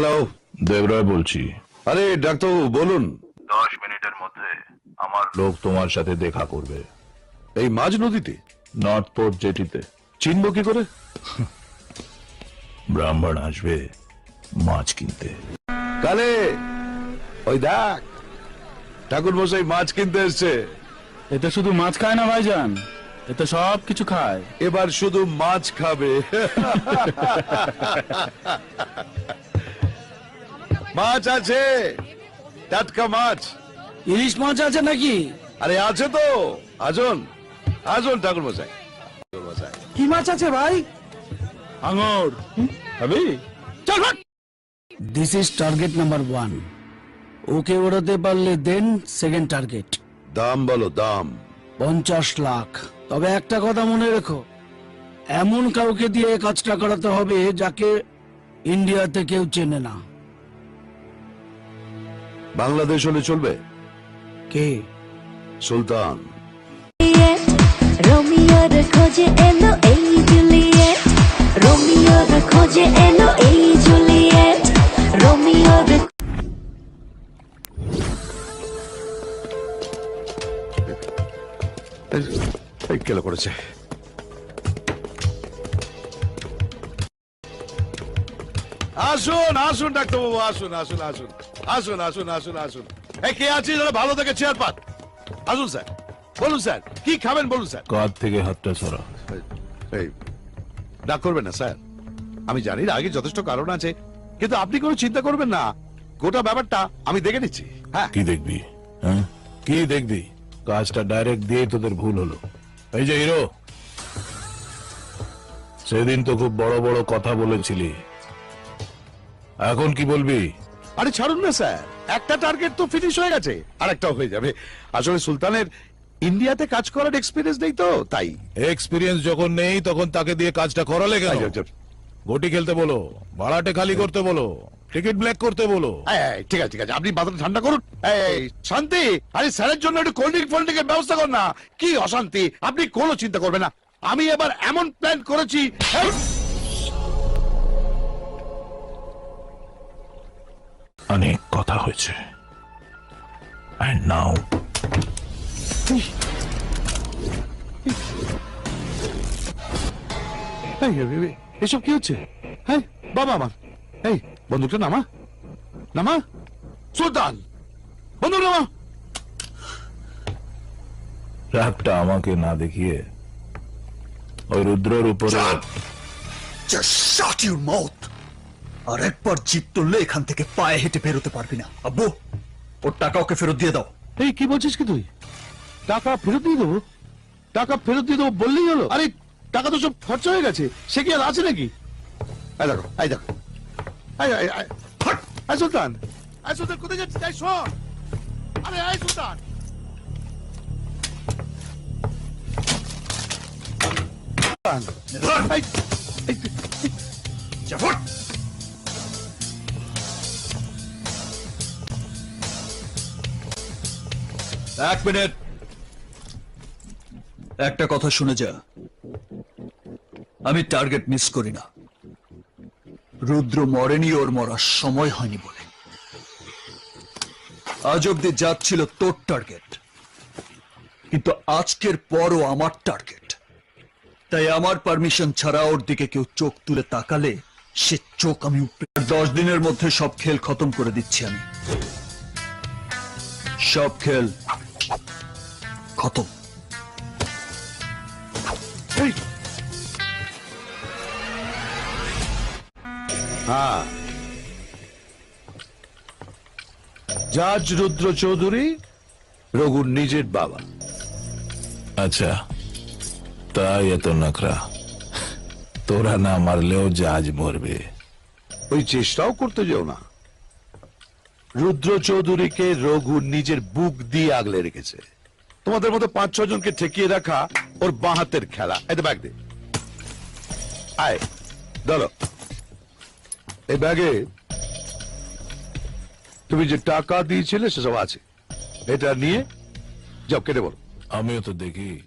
Hello Debray বলছি। আরে ডাক্তারবাবু বলুন। দশ মিনিটের মধ্যে আমার লোক তোমার সাথে দেখা করবে। এই মাঝ নদীতে? নর্থ পোর্ট জেটিতে চিনব কি করে? ব্রাহ্মণ আসবে মাছ কিনতে। কালে? ওই দেখ ঠাকুর মশাই মাছ কিনতে এসছে। এতে শুধু মাছ খায় না ভাইজান এতে সব কিছু খায়। এবার শুধু মাছ খাবে। মাছ আছে। টাটকা মাছ। ইলিশ মাছ আছে নাকি? আরে আছে তো। আজন আজন ঠাকুর মশাই। কি মাছ আছে ভাই? আঙুর। হবি চল this is target number one okay ওড়াতে পারলে দেন সেকেন্ড টার্গেট দাম বলো দাম। পঞ্চাশ লাখ। তবে একটা কথা মনে রেখো। এমন কাউকে দিয়ে কাজটা করাতে হবে যাকে ইন্ডিয়াতে কেউ চেনে না। বাংলাদেশ হলে চলবে? কে? সুলতান। রোমিওর খোঁজে এলো এই জুলিয়েট। রোমিওর খোঁজে এলো এই জুলিয়েট। রোমিওর এই কেলো করেছে। আসুন আসুন ডাক্তারবাবু আসুন আসুন আসুন। আসুন আসুন আসুন আসুন। এই কে আছে যারা ভালো থেকে চেয়ার পান আসুন স্যার। বলুন স্যার কি খাবেন বলুন স্যার? কাঁধ থেকে হাতটা সরা এই ডাক করবেন না স্যার। আমি জানি এর আগে যথেষ্ট কারণ আছে কিন্তু আপনি কোনো চিন্তা করবেন না। গোটা ব্যাপারটা আমি দেখে নিচ্ছি হ্যাঁ? কি দেখবি হ্যাঁ? কি দেখবি? কাজটা ডাইরেক্ট দিয়ে তোদের ভুল হলো। এই যে হিরো সেদিন তো খুব বড় বড় কথা বলেছিলি। এখন কি বলবি? আরে ছাড়ুন না স্যার। একটা টার্গেট তো ফিনিশ হয়ে গেছে আর একটাও হয়ে যাবে। আসলে সুলতানের ইন্ডিয়াতে কাজ করার এক্সপিরিয়েন্স নেই তো তাই। এক্সপিরিয়েন্স যখন নেই তখন তাকে দিয়ে কাজটা করালে কেন? এই, এই, এই, গোটি খেলতে বলো ভাড়াটে খালি করতে বলো টিকিট ব্ল্যাক করতে বলো। ঠিক আছে ঠিক আছে আপনি মাথাটা ঠান্ডা করুন। এই, এই, শান্তি আরে স্যারের জন্য একটু কোল্ড ড্রিঙ্ক ফোল্ড ড্রিঙ্কের ব্যবস্থা কর না। কি অশান্তি আপনি কোনো চিন্তা করবেন না। আমি এবার এমন প্ল্যান করেছি অনেক কথা হয়েছে। এই, এসব কি হচ্ছে? হ্যাঁ বাবা আমার। এই বন্দুকটা নামা। নামা। সুলতান। বন্দুক নামা। র্যাপটা আমাকে না দেখিয়ে ওই রুদ্রের উপরে Just shut your mouth! আর একবার জিত তুললে এখান থেকে পায়ে হেঁটে বেরোতে পারবি না আব্বু ওর টাকা ওকে ফেরত দিয়ে দাও এই কি বলছিস কি তুই টাকা ফেরত দিয়ে দেবো টাকা ফেরত দিয়ে দেবো বললেই হলো আরে টাকা তো সব খরচা হয়ে গেছে সে কি আর আছে নাকি দেখো! সুলতান সুলতান কোথায় যাচ্ছিস এই শোন আরে সুলতান, এক মিনিট। একটা কথা শুনে যা। আমি টার্গেট মিস করি না। রুদ্র মরেনি, ওর মরার সময় হয়নি বলে। আজ অব্দি যাচ্ছিল তোর টার্গেট। কিন্তু আজকের পরও আমার টার্গেট। তাই আমার পারমিশন ছাড়া ওর দিকে কেউ চোখ তুলে তাকালে সে চোখ আমি দশ দিনের মধ্যে সব খেল খতম করে দিচ্ছি আমি। সব খেল খতম। হ্যাঁ। জাজ রুদ্র চৌধুরী রঘুর নিজের বাবা। আচ্ছা তাই এত নখরা তোরা না মারলেও জাজ মরবে। ওই চেষ্টাও করতে যাও না। রুদ্র চৌধুরীকে রঘু নিজের বুক দিয়ে আগলে রেখেছে। তোমাদের মতো পাঁচ ছ জনকে ঠেকিয়ে রাখা ওর বাঁ হাতের খেলা। এতে ব্যাগ দে। আয়। ধরো। এই ব্যাগে তুমি যে টাকা দিয়েছিলে সেসব আছে। এটা নিয়ে যাও, কেটে বলো। আমিও তো দেখি।